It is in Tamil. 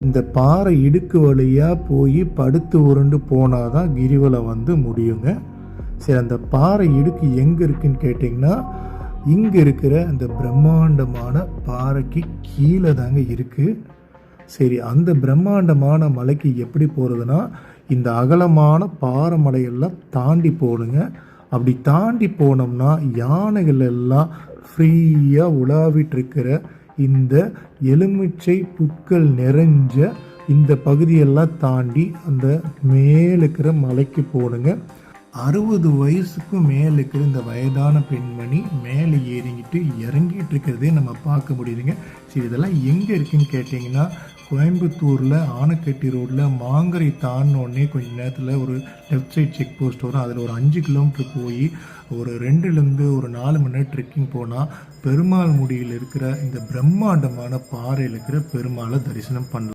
இந்த பாறை இடுக்கு வழியாக போய் படுத்து உருண்டு போனால் தான் கிரிவலம் வந்து முடியுங்க. சரி அந்த பாறை இடுக்கு எங்கே இருக்குன்னு கேட்டிங்கன்னா இங்கே இருக்கிற அந்த பிரம்மாண்டமான பாறைக்கு கீழே தாங்க இருக்குது சரி அந்த பிரம்மாண்டமான மலைக்கு எப்படி போகிறதுனா இந்த அகலமான பாறை மலையெல்லாம் தாண்டி போடுங்க அப்படி தாண்டி போனோம்னா யானைகள் எல்லாம் ஃப்ரீயாக உலாவிட்டு இருக்கிற இந்த எலுமிச்சை புட்கள் நிறைஞ்ச இந்த பகுதியெல்லாம் தாண்டி அந்த மேலே இருக்கிற மலைக்கு போகணுங்க அறுபது வயசுக்கும் மேலே இருக்கிற இந்த வயதான பெண்மணி மேலே ஏறிக்கிட்டு இறங்கிட்டு இருக்கிறதே நம்ம பார்க்க முடியுதுங்க. சரி இதெல்லாம் எங்கே இருக்குன்னு கேட்டிங்கன்னா கோயம்புத்தூரில் ஆனக்கட்டி ரோட்டில் மாங்கரை தாண்டினோடனே கொஞ்ச நேரத்தில் ஒரு லெஃப்ட் சைட் செக் போஸ்ட் வரும். அதில் ஒரு அஞ்சு கிலோமீட்டர் போய் ஒரு ரெண்டுலேருந்து ஒரு நாலு மணி நேரம் ட்ரெக்கிங் போனால் பெருமாள் முடியில் இருக்கிற இந்த பிரம்மாண்டமான பாறையில் இருக்கிற பெருமாளை தரிசனம் பண்ணலாம்.